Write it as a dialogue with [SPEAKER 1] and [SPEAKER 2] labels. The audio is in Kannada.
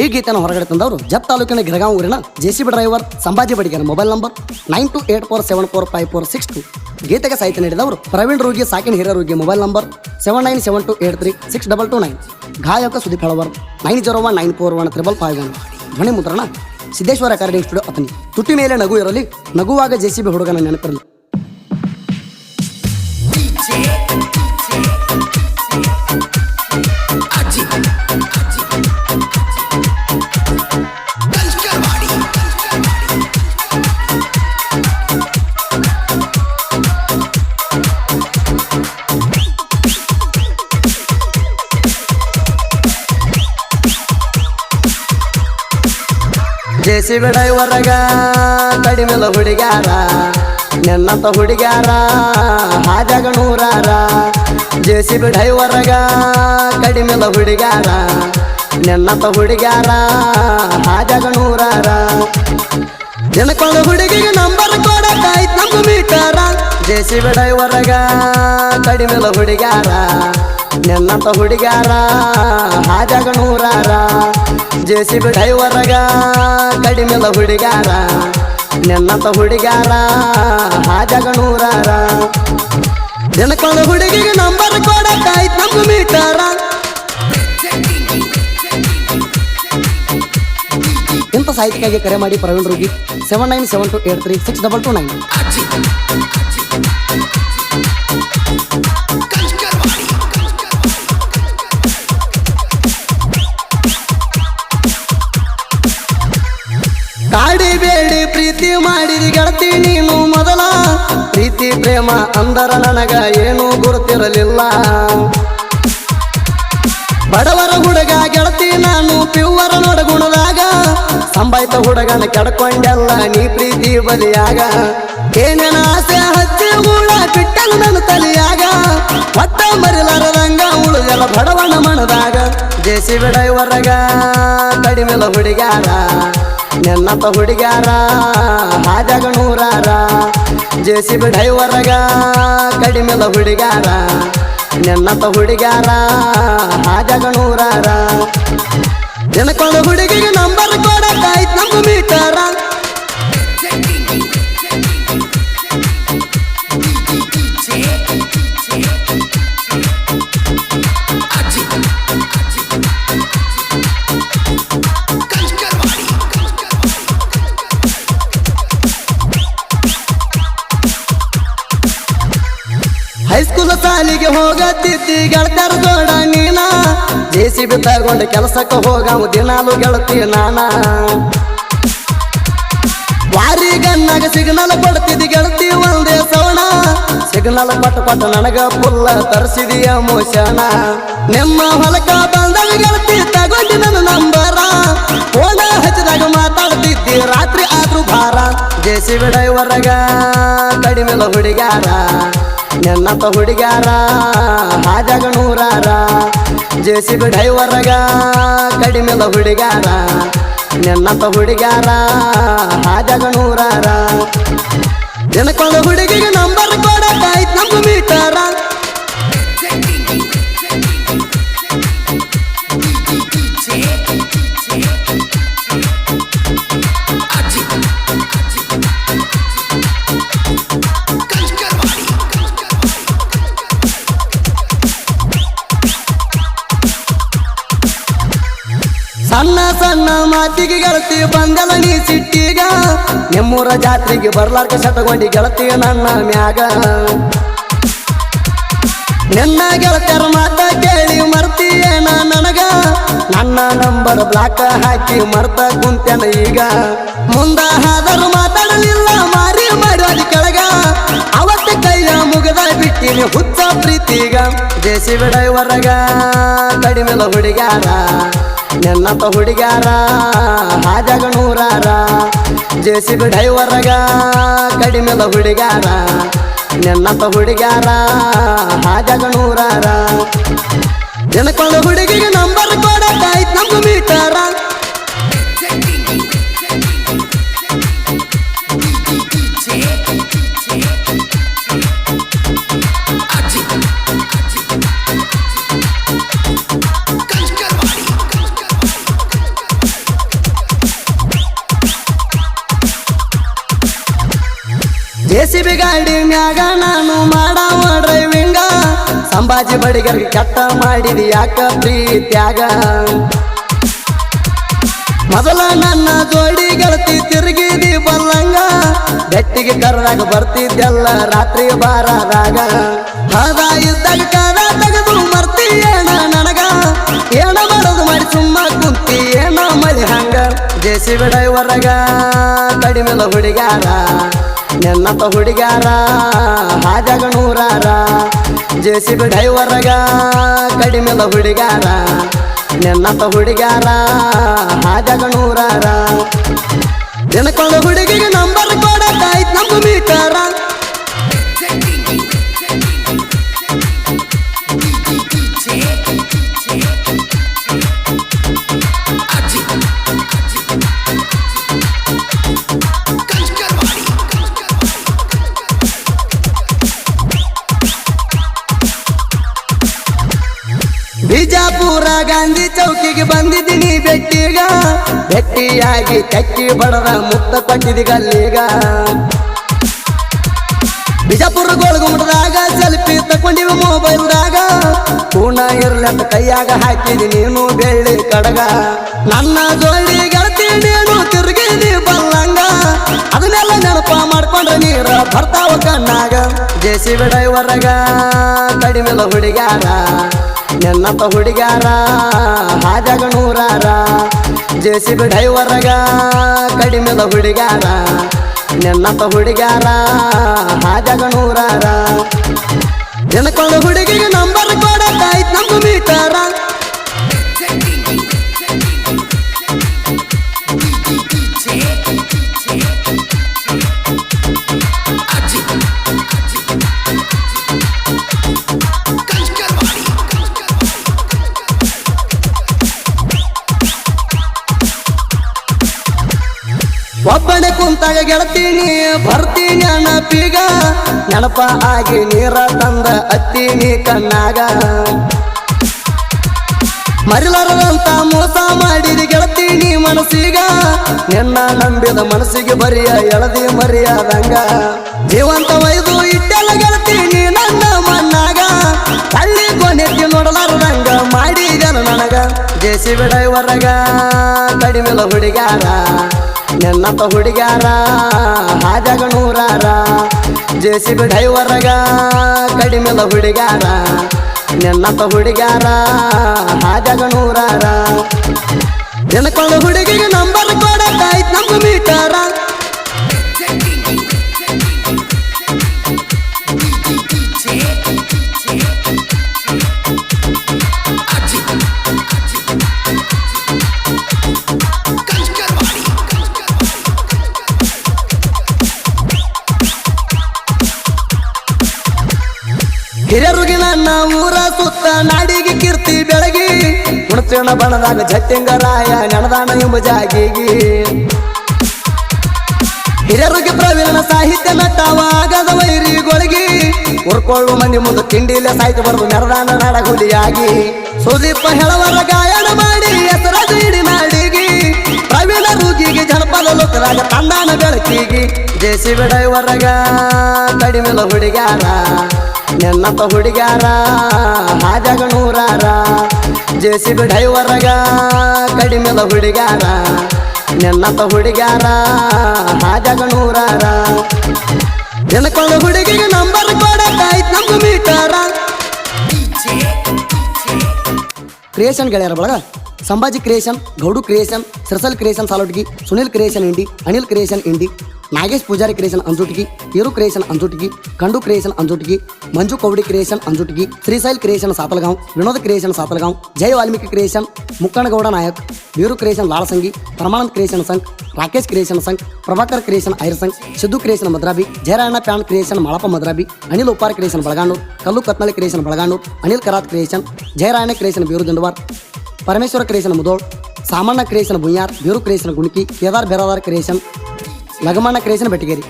[SPEAKER 1] ಈ ಗೀತೆಯನ್ನು ಹೊರಗಡೆ ತಂದವರು ಜತ್ ತಾಲೂಕಿನ ಗಿರಗಾಂವ್ ಊರಿನ JCB driver Sambhaji Badigara mobile number nine two eight four seven four five four six two. ಗೀತೆಗೆ ಸಾಹಿತ್ಯ ನೀಡಿದವರು ಪ್ರವೀಣ್ ರೋಗಿ ಸಾಕಿನ ಹಿರಿಯರೋಗಿ mobile number seven nine seven two eight three six double two nine. ಗಾಯಕ Sudeep Helavar nine zero one nine four one triple five one. ಧ್ವನಿ ಮುದ್ರಣ ಸಿದ್ದೇಶ್ವರ ಅಕಾಡೆಮಿ ಸ್ಟುಡಿಯೋ ಅತನಿ. ತುಟಿ ಮೇಲೆ ನಗು ಇರಲಿ, ನಗುವಾಗ ಜೆಸಿಬಿ ಹುಡುಗನ ನೆನಪಿರಲಿ. ಜೆಸಿಬಿ ಹೊರಗ ಕಡಿಮೆಲ ಹುಡುಗ್ಯಾರ, ನೆನ್ನಂತ ಹುಡುಗ್ಯಾರ ಹಾಜಾಗ ನೂರಾರ. ಜೇಸಿ ಬಿಡೈ ಹೊರಗ ಕಡಿಮೆಲ ಹುಡುಗ್ಯಾರ, ನೆನ್ನಂತ ಹುಡುಗ್ಯಾರ ಹಾಜಾಗ ನೂರಾರ. ಜನಕೊಂಡ ಹುಡುಗಿಗೆ ನಂಬರ್ ಕೊಡಕಾಯ್ತು ನಮ್ಮ ಮೀಟಾರ. ಜೇಸಿ ಬಿಡೈ ಹೊರಗ ಕಡಿಮೆಲ ಹುಡುಗ್ಯಾರ, ನೆನ್ನಂತ ಹುಡುಗ್ಯಾರ ಹಾಜಾಗ ಸಿ ಬಿ ಡ್ರೈವರ್ಗ ಕಡಿಮೆಲ್ಲ ಹುಡುಗಾರ ನೆನ್ನಂತ ಹುಡುಗಾರ ಹಾಜಾಗ ನೂರಾರ. ನೆನಕೊಂಡ ಹುಡುಗಿಗೆ ನಂಬರ್ ಕೊಡಕ್ಕಾಯ್ತು ನಮ್ದು ಮೀಟಾರ. ಇಂಥ ಸಾಹಿತ್ಯಕ್ಕಾಗಿ ಕರೆ ಮಾಡಿ Praveen Rogi seven nine seven two eight three six double two nine ಪ್ರೇಮ ಅಂದರ ನನಗ ಏನೂ ಗುರುತಿರಲಿಲ್ಲ. ಬಡವರ ಹುಡುಗ ಗೆಳತಿ ನಾನು ಪಿವ್ವರ ನೋಡಗುಣದಾಗ ಸಂಬಾಯ್ತ ಹುಡುಗನ ಕೆಡ್ಕೊಂಡೆಲ್ಲ ನೀ ಪ್ರೀತಿ ಬಲಿಯಾಗ. ಏನೇನ ಆಸೆ ಹಚ್ಚಿ ಹೂಳ ಬಿಟ್ಟಲು ನನ್ನ ತಲಿಯಾಗ. ಒಟ್ಟ ಮರಿಲಾರದಂಗ ಉಳಿದೆಲ್ಲ ಬಡವನ ಮನದಾಗ. ಜೇಸಿ ಬಿಡೈವರಗ ಕಡಿಮೆಲ ಹುಡುಗ್ಯಾರ, ನೆನ್ನತ ಹುಡುಗ್ಯಾರ ಹಾಜಾಗ ನೂರಾರ. ಜೇಸಿ ಬಿಡೈವರಗ ಕಡಿಮೆಲ ಹುಡುಗಾರ ನೆನ್ನತ ಹುಡುಗಾರ ನೂರಾರ. ಜನಕೊಂಡ ಹುಡುಗಿಗೆ ಹೋಗತ್ತಿದ್ದಿ ಗೆಳತಾರ ಜೋಡ ನೀನ ಜೆ ಬಿ ತಗೊಂಡು ಕೆಲಸಕ್ಕೆ ಹೋಗವು ದಿನಾಲು ಗೆಳತಿ ನಾನ. ವಾರಿ ಗನ್ನಾಗ ಸಿಗ್ನಲ್ ಕೊಡ್ತಿದ್ದಿ ಗೆಳತಿ ಒಂದೇ ಸೋಣ. ಸಿಗ್ನಲ್ ಕೊಟ್ಟು ಕೊಟ್ಟು ನನಗ ಪುಲ್ಲ ತರಿಸಿದೀಯ ಮೋಶನ. ನಿಮ್ಮ ಹೊಲಕ ಬಂದಾಗ ಗೆಳತಿ ತಗೊಂಡು ನನ್ನ ನಂಬರ. ಫೋನ ಹಚ್ಚಿದಾಗ ಮಾತಾಡ್ತಿದ್ದಿ ರಾತ್ರಿ ಆದ್ರೂ ಭಾರ. ಜೆ ಸಿ ಬಿ ಡ್ರೈವರ್ಗ ಕಡಿಮೆಲ ಹುಡುಗ್ಯಾರ. ನೆನ್ನತ ಹುಡುಗ್ಯಾರ, ಹಾಜಾಗ ನೂರಾರ ಜೆ ಸಿ ಬಿ ಡ್ರೈವರ್ಗ ಕಡಿಮೆದ ಹುಡುಗ್ಯಾರ. ನೆನ್ನಪ್ಪ ಹುಡುಗ್ಯಾರ, ಹಾಜಾಗ ನೂರಾರ. ಜನಕೊಂಡ ಹುಡುಗಿಗೆ ನಂಬರ್ ಕೊಡಕ್ಕಾಯ್ತು ನಮ್ದು ಮೀಟರ ಸಣ್ಣ ಸಣ್ಣ ಮಾತಿಗೆ ಗೆಳತಿ ಬಂದಲ ನೀ ಸಿಟ್ಟಿಗ. ನಿಮ್ಮೂರ ಜಾತ್ರೆಗೆ ಬರ್ಲಾರ್ಕ ಶತಗೊಂಡಿ ಗೆಳತಿ ನನ್ನ ಮ್ಯಾಗ. ನಿನ್ನ ಗೆಳತಿಯರ ಮಾತ ಕೇಳಿ ಮರ್ತೀಯೇನ ನನಗ. ನನ್ನ ನಂಬರ್ ಬ್ಲಾಕ್ ಹಾಕಿ ಮರ್ತ ಕುಂತೇನ ಈಗ. ಮುಂದ ಹಾದರು ಮಾತಾಡಲಿಲ್ಲ, ಮಾರಿ ಮಾಡೋದು ಕೆಳಗ. ಅವತ್ತ ಕೈಯ ಮುಗದ ಬಿಟ್ಟಿನಿ ಹುಚ್ಚ ಪ್ರೀತಿಗ. ಜೇಸಿ ಹೊರಗ ಕಡಿಮೆಲ ಹುಡುಗ್ಯಾರ. ನೆನ್ನತ ಹುಡುಗ್ಯಾರ, ಹಾಜಾಗ ನೂರಾರ ಬಿ ಡ್ರೈವರ್ಗ ಕಡಿಮೆಲ ಹುಡುಗ್ಯಾರ. ನೆನ್ನಪ್ಪ ಹುಡುಗ್ಯಾರ, ಹಾಜಾಗ ನೂರಾರ. ಜನಕೊಂಡ ಹುಡುಗಿಗೆ ನಂಬರ್ ಕೊಡಕಾಯ್ತು ನಮ್ದು ಮೀಟರ. ಗಾಡಿ ಮ್ಯಾಗ ನಾನು ಮಾಡವ ಡ್ರೈವಿಂಗ ಸಂಭಾಜಿ ಬಡಿಗರಿಗೆ ಕೆಟ್ಟ ಮಾಡಿದಿ ಯಾಕ ಪ್ರೀತ್ಯಾಗ? ಮೊದಲ ನನ್ನ ಜೋಡಿ ಗೆಳತಿ ತಿರುಗಿದಿ ಬಲ್ಲಂಗ. ಬೆಟ್ಟಿಗೆ ಕರೆದಾಗ ಬರ್ತಿದ್ದೆಲ್ಲ ರಾತ್ರಿ ಬಾರದಾಗ. ಹದ ಇದ್ದಾಗ ಕರ ತೆಗೆದು ಮರ್ತೀಯೇನ ನನಗ? ಏನ ಬರೋದು ಮಾಡಿ ಸುಮ್ಮ ಕುಂತಿ ಏನ ಮಳಿ ಹಂಗ ಜೇಸಿ ಬಿಡೈವರಗ ಕಡಿಮೆಲ್ಲ ಹುಡುಗ್ಯಾರ ಹುಡುಗ್ಯಾರ, ಹಾಜಾಗ ನೂರಾರ ಜೇಸಿ ಬಿಡೈವರಗ ಕಡಿಮೆಲ ಹುಡುಗ್ಯಾರ. ನೆನ್ನಪ್ಪ ಹುಡುಗಾರ ಹಾಜಾಗ ನೂರಾರ. ದಿನಕೊಂಡ ಹುಡುಗಿಗೆ ನಂಬರ್ ಕೊಡಕ್ಕಾಯ್ತು ನಮ್ಮ ಮೀಟರ ಬಿಜಾಪುರ ಗಾಂಧಿ ಚೌಕಿಗೆ ಬಂದಿದ್ದೀನಿ ಬೆಟ್ಟಿಗ ಬೆಟ್ಟಿಯಾಗಿ ಕಕ್ಕಿ ಬಡದ ಮುತ್ತ ಕೊಟ್ಟಿದಿ ಗಲ್ಲೀಗ ಬಿಜಾಪುರ ಗೋಳಗುಮಟದಾಗ ಸೆಲ್ಫಿ ಮೊಬೈಲ್ ಮೊಬೈಲ್ದಾಗ ಪೂರ್ಣ ಇರ್ಲಂತ ಕೈಯಾಗ ಹಾಕಿದಿ ನೀನು ಬೆಳ್ಳಿ ಕಡಗ. ನನ್ನ ಜೋಡಿ ಗೆಳತಿ ನೀನು ತಿರುಗಿದಿ ಬಲ್ಲಂಗ. ಅದನ್ನೆಲ್ಲ ನೆನಪ ಮಾಡ್ಕೊಂಡ್ರೆ ನೀರ ಬರ್ತಾವ ಕಣ್ಣಾಗ. ಜೇಸಿ ಬಿಡೈವರಗ ಕಡಿಮೆಲ ಹುಡುಗಾರ ನೆನ್ನಪ್ಪ ಹುಡುಗಾರ ಹಾಜಾಗ ನೂರಾರ. ಜೇಸಿ ಬಿಡೈವರಗ ಕಡಿಮೆಲ ಹುಡುಗಾರ ನೆನ್ನಪ್ಪ ಹುಡುಗಾರ ಹಾಜಾಗ ನೂರಾರ. ಜನಕೊಂಡ ಹುಡುಗಿಗೆ ನಂಬರ್ ಕೊಡಕ್ಕಾಯ್ತು ನಮ್ಮ ಮೀಟರ ನೆನಪ ಆಗಿ ನೀರ ತಂದ ಅತ್ತೀನಿ ಕಣ್ಣಾಗ. ಮರಿಲಾರದಂತ ಮೋಸ ಮಾಡಿದ ನೀ ಮನಸ್ಸಿಗ. ನಿನ್ನ ನಂಬಿದ ಮನಸ್ಸಿಗೆ ಬರಿಯ ಎಳದಿ ಮರಿಯಾದಂಗ. ಜೀವಂತ ವೈದು ಇಟ್ಟೆಲ್ಲ ಗೆಳತೀನಿ ನನ್ನ ಮಣ್ಣಾಗ. ಹಳ್ಳಿ ಕೊನೆತ್ತಿ ನೋಡಲಾರದಂಗ ಮಾಡಿದನ ನನಗ. ಜೇಸಿ ಹೊರಗ, ಕಡಿಮೆಲ ಹುಡುಗ್ಯಾರ. ನೆನ್ನತ ಹುಡುಗ್ಯಾರ, ಹಾಜಾಗ ನೂರಾರ ಜೇಸಿ ಬಿಡೈವರಗ ಕಡಿಮೆಲ ಹುಡುಗ್ಯಾರ. ನೆನ್ನತ ಹುಡುಗ್ಯಾರ, ಹಾಜಾಗ ನೂರಾರ. ಜನಕೊಂಡ ಹುಡುಗಿಗೆ ನಂಬರ್ ಕೊಡತ್ತಾಯ್ತು ನಮ್ಮ ಮೀಟರ. ಹಿರಿಯರುಗೆ ನನ್ನ ಊರ ಸುತ್ತ ನಾಡಿಗೆ ಕೀರ್ತಿ ಬೆಳಗಿ. ಹುಣಸೇಣ ಬಣದಾಗ ಜಟ್ಟಿಂಗರಾಯ ನೆನದಾನ ಎಂಬ ಜಾಗಿಗೆ. ಹಿರಿಯರಿಗೆ ಪ್ರವೀಣ ಸಾಹಿತ್ಯ ನಟ್ಟವಾಗದ ವೈರಿಗೊಳಗಿ. ಉರ್ಕೊಳ್ಳು ಮಂದಿ ಮುಂದೆ ತಿಂಡಿಲೆ ಸಾಹಿತ್ಯ ಬರೆದು ನೆರದಾನ ನಾಡಗುಲಿಯಾಗಿ ಸುದೀಪ ಹೆಳವರ ಗಾಯನ ಮಾಡಿ ಹೆಸರ ಇಡಿ ನಾಡಿಗೆ. ಪ್ರವೀಣ ರೂಗಿಗೆ ಜನಪದ ಲೋಕರಾಗ ತಂದಾನ ಬೆಳಕಿಗೆ. ಜೇಸಿ ಬಿಡೈವರಗ ಕಡಿಮೆಲ ಹುಡುಗ್ಯಾರ. ನೆನ್ನತ ಹುಡುಗ್ಯಾರ ಹಾಜಾಗ ನೂರಾರ ಜೇಸಿ ಬಿಡೈವರಗ ಕಡಿಮೆಲ ಹುಡುಗ್ಯಾರ ನೆನ್ನತ ಹುಡುಗ್ಯಾರ ಹಾಜಾಗ ನೂರಾರ ಜನಕೊಂಡ ಹುಡುಗಿಗೆ ನಂಬರ್ ಕೊಡಕ್ಕಾಯ್ತು ನಮ್ಮ ಮೀಟರ ಕ್ರಿಯೇಷನ್ ಗೆಳೆಯರ ಬಳಗ Sambhaji creation Goudu creation Sirsal creation Salotgi Sunil creation Indi Anil creation Indi Nagesh Pujari creation Anjutigi Eeru creation Anjutigi Kandu creation Anjutigi Manju Koudi creation Anjutigi Shrishail creation Satalgaon Vinod creation Satalgaon Jai Valmiki creation Mukkanagouda Nayak Veeru creation Lalasangi Paramanand creation Sangh Rakesh creation Sangh Prabhakar creation ಐರ್ Sangh Siddu creation Madrabi Jayarayanna PAN creation Malappa Madrabi Anil Uppar creation Balaganur Kallu Katnalli creation Balaganur Anil Karat creation Jayarayanna creation Biru Dandavar Parameshwara creation Mudhol Samanna creation Buyyar Biru creation Guniki Kedar Beradar creation Lagamanna క్రేసిన బెట్టిగేరి.